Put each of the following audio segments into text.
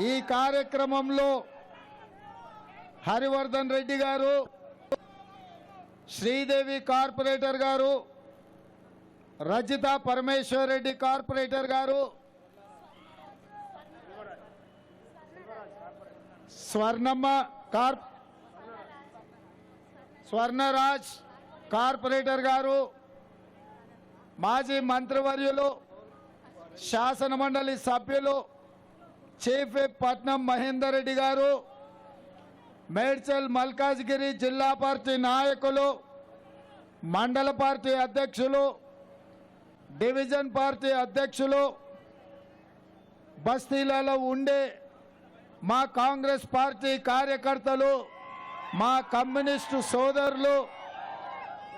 ఈ కార్యక్రమంలో హరివర్ధన్ రెడ్డి గారు శ్రీదేవి కార్పొరేటర్ గారు రజిత పరమేశ్వర్ రెడ్డి కార్పొరేటర్ గారు స్వర్ణమ్మ కార్ స్వర్ణరాజ్ కార్పొరేటర్ గారు మాజీ మంత్రివర్యులు శాసన మండలి సభ్యులు చీఫ్ విప్ పట్నం మహేందర్ రెడ్డి గారు మేడ్చల్ మల్కాజ్గిరి జిల్లా పార్టీ నాయకులు మండల పార్టీ అధ్యక్షులు డివిజన్ పార్టీ అధ్యక్షులు బస్తీలలో ఉండే మా కాంగ్రెస్ పార్టీ కార్యకర్తలు మా కమ్యూనిస్టు సోదరులు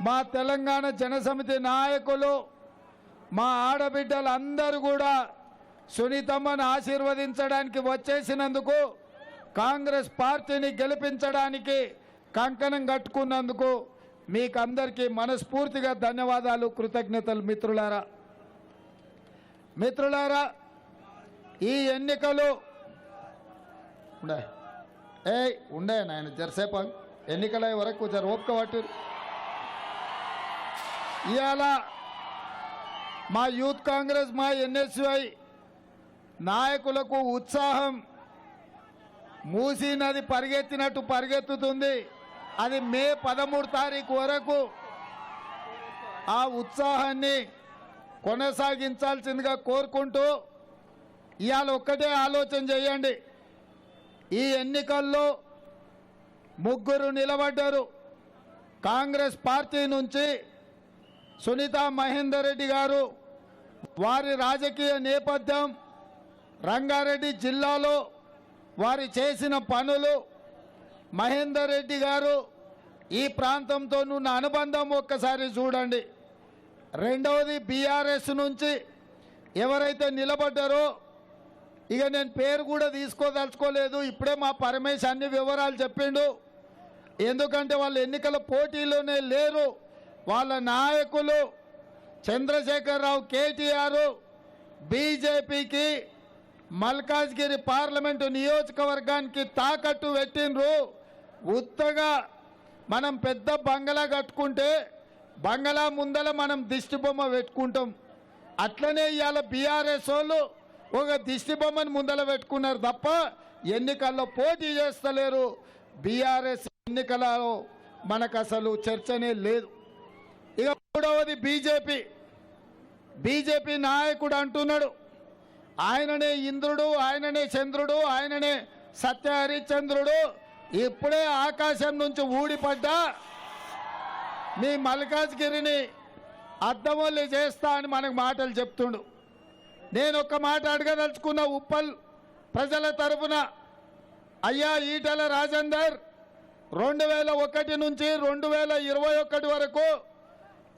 మా తెలంగాణ జనసమితి నాయకులు మా ఆడబిడ్డలందరూ కూడా సునీతమ్మను ఆశీర్వదించడానికి వచ్చేసినందుకు కాంగ్రెస్ పార్టీని గెలిపించడానికి కంకణం కట్టుకున్నందుకు మీకు అందరికీ మనస్ఫూర్తిగా ధన్యవాదాలు కృతజ్ఞతలు మిత్రులారా. మిత్రులారా ఈ ఎన్నికలు ఉండే. ఏ ఉండే నాయన జరసేపు ఎన్నికల వరకు జర ఓపిక పట్టు. ఇవాళ మా యూత్ కాంగ్రెస్ మా ఎన్ఎస్వై నాయకులకు ఉత్సాహం. మూసీ నది పరిగెత్తినట్టు పరిగెత్తుతుంది. అది మే పదమూడు తారీఖు వరకు ఆ ఉత్సాహాన్ని కొనసాగించాల్సిందిగా కోరుకుంటూ ఇవాళ ఒక్కటే ఆలోచన చేయండి. ఈ ఎన్నికల్లో ముగ్గురు నిలబడ్డారు. కాంగ్రెస్ పార్టీ నుంచి సునీత మహేందర్ రెడ్డి గారు వారి రాజకీయ నేపథ్యం రంగారెడ్డి జిల్లాలో వారి చేసిన పనులు మహేందర్ రెడ్డి గారు ఈ ప్రాంతంతో ఉన్న అనుబంధం ఒక్కసారి చూడండి. రెండవది బీఆర్ఎస్ నుంచి ఎవరైతే నిలబడ్డారో ఇక నేను పేరు కూడా తీసుకోదలుచుకోలేదు. ఇప్పుడే మా పరమేశ్ అన్ని వివరాలు చెప్పిండు. ఎందుకంటే వాళ్ళు ఎన్నికల పోటీలోనే లేరు. వాళ్ళ నాయకులు చంద్రశేఖరరావు కేటీఆర్ బీజేపీకి మల్కాజ్గిరి పార్లమెంటు నియోజకవర్గానికి తాకట్టు పెట్టిండ్రు. ఉత్తగా మనం పెద్ద బంగళా కట్టుకుంటే బంగళా ముందల మనం దిష్టి బొమ్మ పెట్టుకుంటాం. అట్లనే ఇవాళ బీఆర్ఎస్ వాళ్ళు ఒక దిష్టి బొమ్మని ముందల పెట్టుకున్నారు తప్ప ఎన్నికల్లో పోటీ చేస్తలేరు. బీఆర్ఎస్ ఎన్నికలలో మనకు అసలు చర్చనే లేదు. ఇక మూడవది బీజేపీ. బీజేపీ నాయకుడు అంటున్నాడు. ఆయననే ఇంద్రుడు ఆయననే చంద్రుడు ఆయననే సత్యహరిశ్చంద్రుడు. ఇప్పుడే ఆకాశం నుంచి ఊడిపడ్డా. మీ మల్కాజ్గిరిని అద్దమొల్లి చేస్తా అని మనకు మాటలు చెప్తుండు. నేను ఒక మాట అడగదలుచుకున్న ఉప్పల్ ప్రజల తరఫున అయ్యా ఈటల రాజేందర్ రెండు వేల ఒకటి నుంచి రెండు వేల ఇరవై ఒకటి వరకు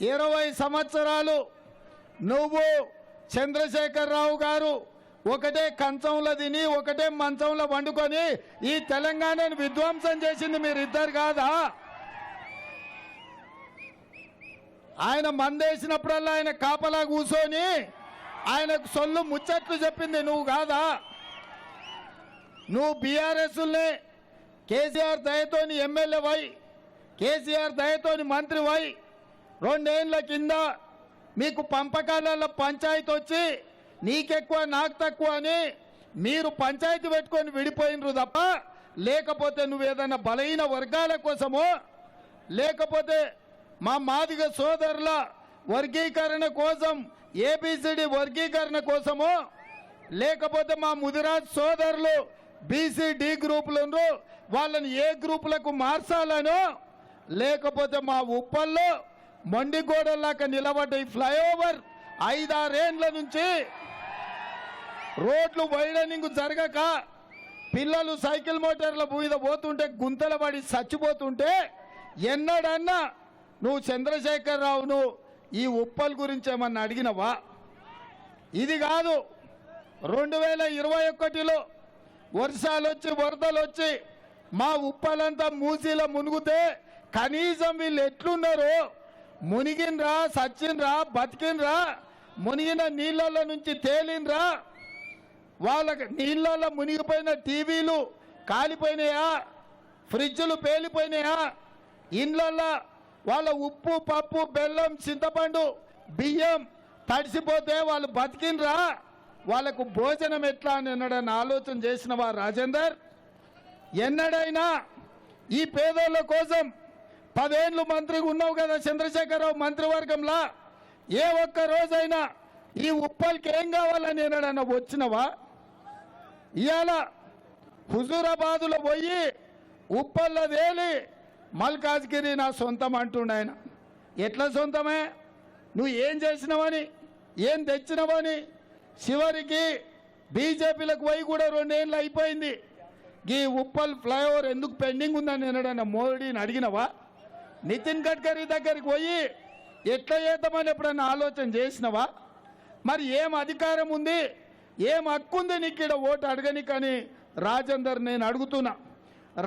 ఇరవై సంవత్సరాలు నువ్వు చంద్రశేఖరరావు గారు ఒకటే కంచంలో తిని ఒకటే మంచంలో వండుకొని ఈ తెలంగాణను విధ్వంసం చేసింది మీరిద్దరు కాదా? ఆయన మందేసినప్పుడల్లా ఆయన కాపలా కూర్చొని ఆయనకు సొల్లు ముచ్చట్లు చెప్పింది నువ్వు కాదా? నువ్వు బీఆర్ఎస్లే కేసీఆర్ దయతోని ఎమ్మెల్యే వై కేసీఆర్ దయతోని మంత్రి వై రెండేళ్ళ కింద మీకు పంపకాలలో పంచాయతీ వచ్చి నీకెక్కువ నాకు తక్కువ అని మీరు పంచాయతీ పెట్టుకొని విడిపోయినరు తప్ప లేకపోతే నువ్వు ఏదైనా బలహీన వర్గాల కోసమో లేకపోతే మా మాదిగ సోదరుల వర్గీకరణ కోసం ఏబిసిడి వర్గీకరణ కోసమో లేకపోతే మా ముదిరాజ్ సోదరులు బీసీ డి గ్రూపులను వాళ్ళని ఏ గ్రూపులకు మార్చాలనో లేకపోతే మా ఉప్పల్లో మొండిగోడలాక నిలబడ్డ ఈ ఫ్లైఓవర్ ఐదారేండ్ల నుంచి రోడ్లు వైడనింగ్ జరగక పిల్లలు సైకిల్ మోటార్ల మీద పోతుంటే గుంతల పడి చచ్చిపోతుంటే ఎన్నడన్నా నువ్వు చంద్రశేఖరరావును ఈ ఉప్పల్ గురించి ఏమన్నా అడిగినవా? ఇది కాదు రెండు వేల ఇరవై ఒకటిలో వర్షాలు వచ్చి వరదలు వచ్చి మా ఉప్పలంతా మూసీలో మునుగుతే కనీసం వీళ్ళు ఎట్లున్నారో మునిగినరా సచ్చినరా బతికినరా మునిగిన నీళ్ళలో నుంచి తేలిన్రా వాళ్ళకి నీళ్ళలో మునిగిపోయిన టీవీలు కాలిపోయినాయా? ఫ్రిడ్జ్లు పేలిపోయినాయా? ఇండ్లల్లో వాళ్ళ ఉప్పు పప్పు బెల్లం చింతపండు బియ్యం తడిసిపోతే వాళ్ళు బతికినరా వాళ్ళకు భోజనం ఎట్లా అని ఎన్నడైనా ఆలోచన చేసినవా రాజేందర్? ఎన్నడైనా ఈ పేదోళ్ళ కోసం పదేళ్ళు మంత్రిగా ఉన్నావు కదా చంద్రశేఖరరావు మంత్రివర్గంలో? ఏ ఒక్క రోజైనా ఈ ఉప్పల్కి ఏం కావాలని ఎన్నడన్నా వచ్చినవా? ఇవాళ హుజూరాబాదులో పోయి ఉప్పల్లో తేలి మల్కాజ్గిరి నా సొంతం అంటుండ ఆయన. ఎట్లా సొంతమే? నువ్వు ఏం చేసినావని ఏం తెచ్చినావని? చివరికి బీజేపీలకు పోయి కూడా రెండేళ్ళు అయిపోయింది. ఈ ఉప్పల్ ఫ్లైఓవర్ ఎందుకు పెండింగ్ ఉందని నేను మోడీని అడిగినవా? నితిన్ గడ్కరీ దగ్గరికి పోయి ఎట్లా చేద్దామని ఎప్పుడన్నా ఆలోచన చేసినవా? మరి ఏం అధికారం ఉంది? ఏం హక్కు ఉంది నీకు ఇక్కడ ఓటు అడగని కానీ రాజేందర్ నేను అడుగుతున్నా.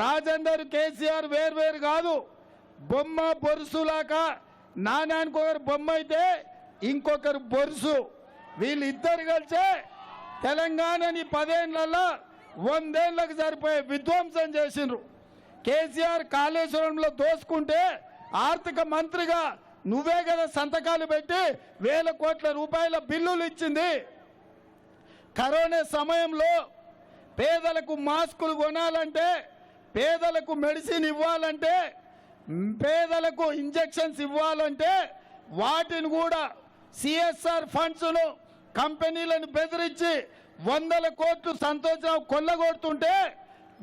రాజేందర్ కేసీఆర్ వేరు కాదు. బొమ్మ బొరుసులాక నానానికి ఒకరు బొమ్మ అయితే ఇంకొకరు బొరుసు. వీళ్ళిద్దరు కలిసే తెలంగాణని పదేళ్ళలో వందేళ్ళకు సరిపోయే విధ్వంసం చేసిండ్రు. కేసీఆర్ కాళేశ్వరంలో దోసుకుంటే ఆర్థిక మంత్రిగా నువ్వే కదా సంతకాలు పెట్టి వేల కోట్ల రూపాయల బిల్లులు ఇచ్చింది. కరోనా సమయంలో పేదలకు మాస్కులు కొనాలంటే పేదలకు మెడిసిన్ ఇవ్వాలంటే పేదలకు ఇంజెక్షన్స్ ఇవ్వాలంటే వాటిని కూడా సిఎస్ఆర్ ఫండ్స్ను కంపెనీలను బెదిరించి వందల కోట్లు సంతోషం కొల్లగొడుతుంటే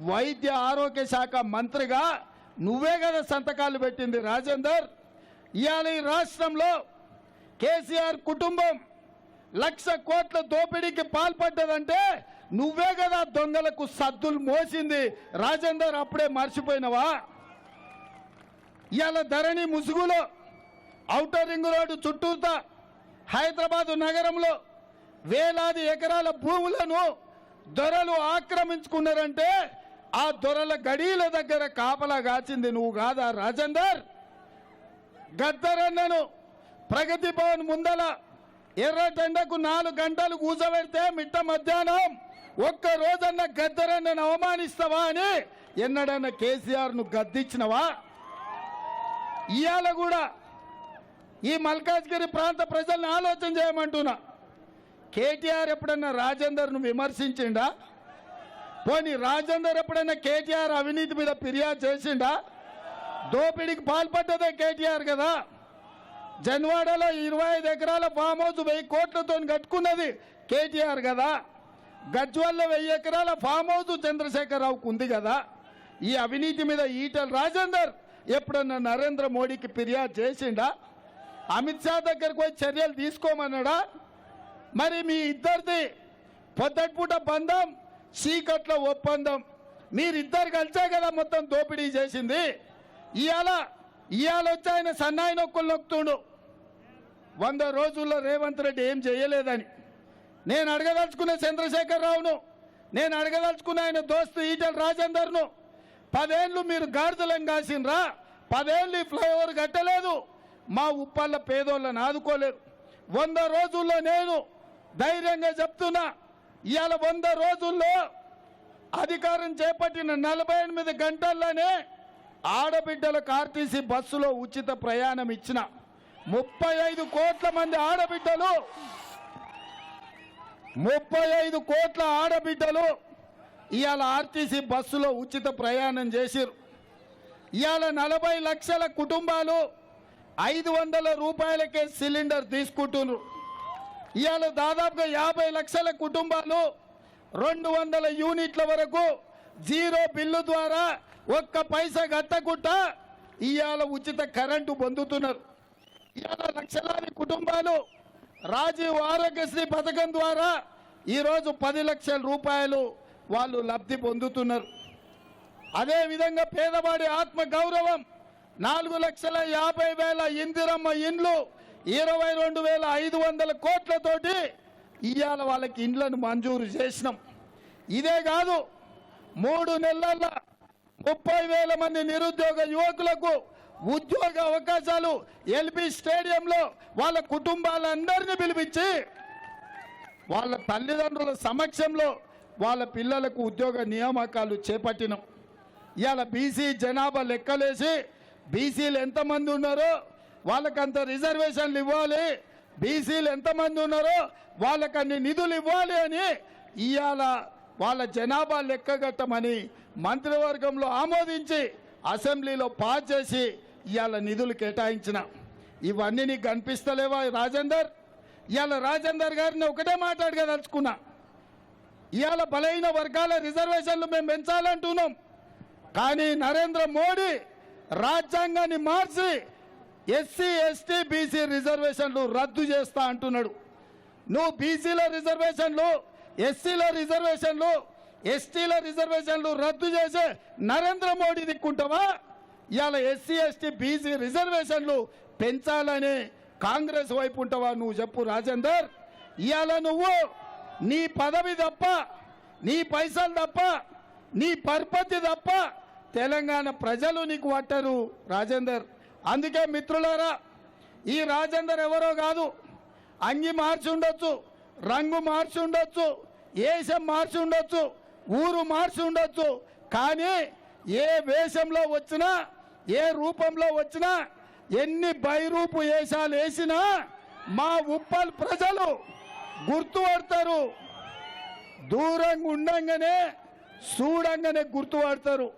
వైద్య ఆరోగ్య శాఖ మంత్రిగా నువ్వే కదా సంతకాలు పెట్టింది రాజేందర్. ఇవాళ ఈ రాష్ట్రంలో కేసీఆర్ కుటుంబం లక్ష కోట్ల దోపిడీకి పాల్పడ్డదంటే నువ్వే కదా దొంగలకు సద్దులు మోసింది. రాజేందర్ అప్పుడే మర్చిపోయినవా? ఇవాళ ధరణి ముసుగులో ఔటర్ రింగ్ రోడ్డు చుట్టూతా హైదరాబాదు నగరంలో వేలాది ఎకరాల భూములను దొరలు ఆక్రమించుకున్నారంటే ఆ దొరల గడీల దగ్గర కాపలా కాచింది నువ్వు కాదా రాజేందర్? గద్దరన్నను ప్రగతి భవన్ ముందల ఎర్రటెండకు నాలుగు గంటలు కూర్చోబెడితే మిట్ట మధ్యాహ్నం ఒక్క రోజన్న గద్దరన్నను అవమానిస్తావా అని ఎన్నడన్న కేసీఆర్ను గద్దించినవా? ఇవాళ కూడా ఈ మల్కాజ్గిరి ప్రాంత ప్రజల్ని ఆలోచన చేయమంటున్నా. కేటీఆర్ ఎప్పుడన్నా రాజేందర్ను విమర్శించిండా? పోనీ రాజేందర్ ఎప్పుడైనా కేటీఆర్ అవినీతి మీద ఫిర్యాదు చేసిండా? దోపిడీకి పాల్పడ్డదే కేటీఆర్ కదా. జన్వాడలో ఇరవై ఐదు ఎకరాల ఫామ్ హౌస్ వెయ్యి కోట్లతో కట్టుకున్నది కేటీఆర్ కదా. గజ్వల్లో వెయ్యి ఎకరాల ఫామ్ హౌస్ చంద్రశేఖరరావుకు ఉంది కదా. ఈ అవినీతి మీద ఈటల రాజేందర్ ఎప్పుడన్నా నరేంద్ర మోడీకి ఫిర్యాదు చేసిండా? అమిత్ షా దగ్గరకు పోయి చర్యలు తీసుకోమన్నాడా? మరి మీ ఇద్దరిది పొద్దటిపూట బంధం చీకట్ల ఒప్పందం. మీరిద్దరు కలిసే కదా మొత్తం దోపిడీ చేసింది. ఇవాళ ఇవాళ వచ్చి ఆయన సన్నాయి నొక్కులు నొక్కుతుండు. వంద రోజుల్లో రేవంత్ రెడ్డి ఏం చేయలేదని. నేను అడగదలుచుకునే చంద్రశేఖర్ రావును నేను అడగదలుచుకున్న ఆయన దోస్తు ఈటల రాజేందర్ను పదేళ్ళు మీరు గాడిదలం కాసినరా పదేళ్ళు ఈ ఫ్లైఓవర్ కట్టలేదు. మా ఉప్పళ్ళ పేదోళ్ళని ఆదుకోలేరు. వంద రోజుల్లో నేను ధైర్యంగా చెప్తున్నా ఇవాళ వంద రోజుల్లో అధికారం చేపట్టిన నలభై ఎనిమిది గంటల్లోనే ఆడబిడ్డలకు ఆర్టీసీ బస్సులో ఉచిత ప్రయాణం ఇచ్చిన ముప్పై ఐదు కోట్ల మంది ఆడబిడ్డలు ముప్పై ఐదు కోట్ల ఆడబిడ్డలు ఇవాళ ఆర్టీసీ బస్సులో ఉచిత ప్రయాణం చేసిరు ఇవాళ నలభై లక్షల కుటుంబాలు ఐదు వందల రూపాయలకే సిలిండర్ తీసుకుంటున్నారు. ఇవాళ దాదాపుగా యాభై లక్షల కుటుంబాలు రెండు వందల యూనిట్ల వరకు జీరో బిల్లు ద్వారా ఒక్క పైసా కట్టకుండా ఇవాళ ఉచిత కరెంటు పొందుతున్నారు. ఇవాళ లక్షలాది కుటుంబాలు రాజీవ్ ఆరోగ్యశ్రీ పథకం ద్వారా ఈరోజు పది లక్షల రూపాయలు వాళ్ళు లబ్ధి పొందుతున్నారు. అదే విధంగా పేదవాడి ఆత్మ గౌరవం నాలుగు లక్షల యాభై వేల ఇందిరమ్మ ఇండ్లు ఇరవై రెండు వేల ఐదు వందల కోట్లతోటి ఇవాళ వాళ్ళకి ఇండ్లను మంజూరు చేసినాం. ఇదే కాదు మూడు నెలల ముప్పై వేల మంది నిరుద్యోగ యువకులకు ఉద్యోగ అవకాశాలు ఎల్బి స్టేడియంలో వాళ్ళ కుటుంబాలందరినీ పిలిపించి వాళ్ళ తల్లిదండ్రుల సమక్షంలో వాళ్ళ పిల్లలకు ఉద్యోగ నియామకాలు చేపట్టినాం. ఇవాళ బీసీ జనాభా లెక్కలేసి బీసీలు ఎంతమంది ఉన్నారో వాళ్ళకంత రిజర్వేషన్లు ఇవ్వాలి. బీసీలు ఎంతమంది ఉన్నారో వాళ్ళకన్ని నిధులు ఇవ్వాలి అని ఇవాళ వాళ్ళ జనాభా లెక్కగట్టమని మంత్రివర్గంలో ఆమోదించి అసెంబ్లీలో పాస్ చేసి ఇవాళ నిధులు కేటాయించిన. ఇవన్నీ నీకు కనిపిస్తలేవా రాజేందర్? ఇవాళ రాజేందర్ గారిని ఒకటే మాట్లాడగదలుచుకున్నా ఇవాళ బలహీన వర్గాల రిజర్వేషన్లు మేము పెంచాలంటున్నాం. కానీ నరేంద్ర మోడీ రాజ్యాంగాన్ని మార్చి ఎస్సీ ఎస్టీ బీసీ రిజర్వేషన్లు రద్దు చేస్తా అంటున్నాడు. నువ్వు బీసీల రిజర్వేషన్లు ఎస్సీల రిజర్వేషన్లు ఎస్టీల రిజర్వేషన్లు రద్దు చేసే నరేంద్ర మోడీ దిక్కుంటావా? ఇవాళ ఎస్సీ ఎస్టీ బీసీ రిజర్వేషన్లు పెంచాలని కాంగ్రెస్ వైపు ఉంటావా నువ్వు చెప్పు రాజేందర్. ఇవాళ నువ్వు నీ పదవి తప్ప నీ పైసలు తప్ప నీ పర్పతి తప్ప తెలంగాణ ప్రజలు నీకు పట్టరు రాజేందర్. అందుకే మిత్రులారా ఈ రాజేందర్ ఎవరో కాదు అంగి మార్చి ఉండొచ్చు రంగు మార్చి ఉండొచ్చు వేషం మార్చి ఉండొచ్చు ఊరు మార్చి ఉండొచ్చు కానీ ఏ వేషంలో వచ్చినా ఏ రూపంలో వచ్చినా ఎన్ని బైరూపు వేషాలు వేసినా మా ఉప్పల్ ప్రజలు గుర్తుపడతారు. దూరంగా ఉండంగానే చూడంగానే గుర్తుపడతారు.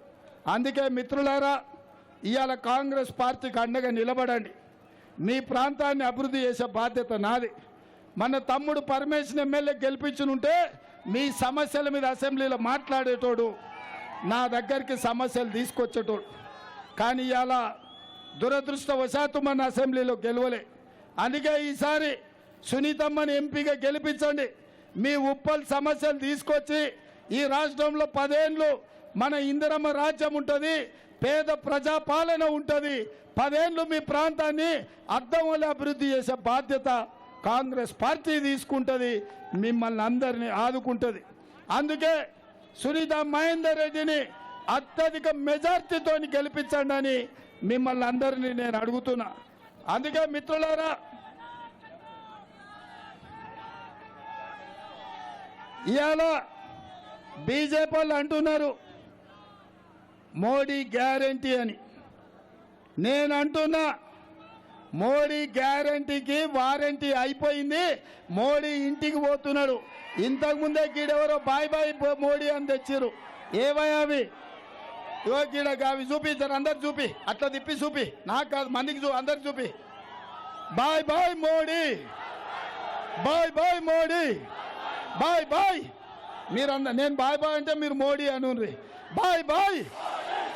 అందుకే మిత్రులారా ఇవాళ కాంగ్రెస్ పార్టీకి అండగా నిలబడండి. మీ ప్రాంతాన్ని అభివృద్ధి చేసే బాధ్యత నాది. మన తమ్ముడు పరమేశ్వర ఎమ్మెల్యే గెలిపించునుంటే మీ సమస్యల మీద అసెంబ్లీలో మాట్లాడేటోడు నా దగ్గరికి సమస్యలు తీసుకొచ్చేటోడు. కానీ ఇవాళ దురదృష్టవశాత్తు మన అసెంబ్లీలో గెలవలే. అందుకే ఈసారి సునీతమ్మని ఎంపీగా గెలిపించండి. మీ ఉప్పల్ సమస్యలు తీసుకొచ్చి ఈ రాష్ట్రంలో పదేండ్లు మన ఇందిరమ్మ రాజ్యం ఉంటుంది పేద ప్రజాపాలన ఉంటుంది. పదేళ్ళు మీ ప్రాంతాన్ని అర్థం అభివృద్ధి చేసే బాధ్యత కాంగ్రెస్ పార్టీ తీసుకుంటుంది. మిమ్మల్ని అందరినీ ఆదుకుంటుంది. అందుకే సునీత మహేందర్ రెడ్డిని అత్యధిక మెజార్టీతో గెలిపించండి అని మిమ్మల్ని అందరినీ నేను అడుగుతున్నా. అందుకే మిత్రులారా ఇవాళ బీజేపీ వాళ్ళు అంటున్నారు. మోడీ గ్యారంటీ అని. నేను అంటున్నా మోడీ గ్యారంటీకి వారంటీ అయిపోయింది మోడీ ఇంటికి పోతున్నాడు. ఇంతకుముందే గీడెవరో బాయ్ బాయ్ మోడీ అని తెచ్చిర్రు. ఏవయ్యా అవి? ఇవో గీడ అవి చూపించారు అందరు చూపి అట్లా తిప్పి చూపి. నాకు కాదు మందికి చూ అందరు చూపి. Bye bye Modi. Bye bye Modi. Bye bye. మీరు అంద నేను బాయ్ బాయ్ అంటే మీరు మోడీ అనుర్రి. Bye bye.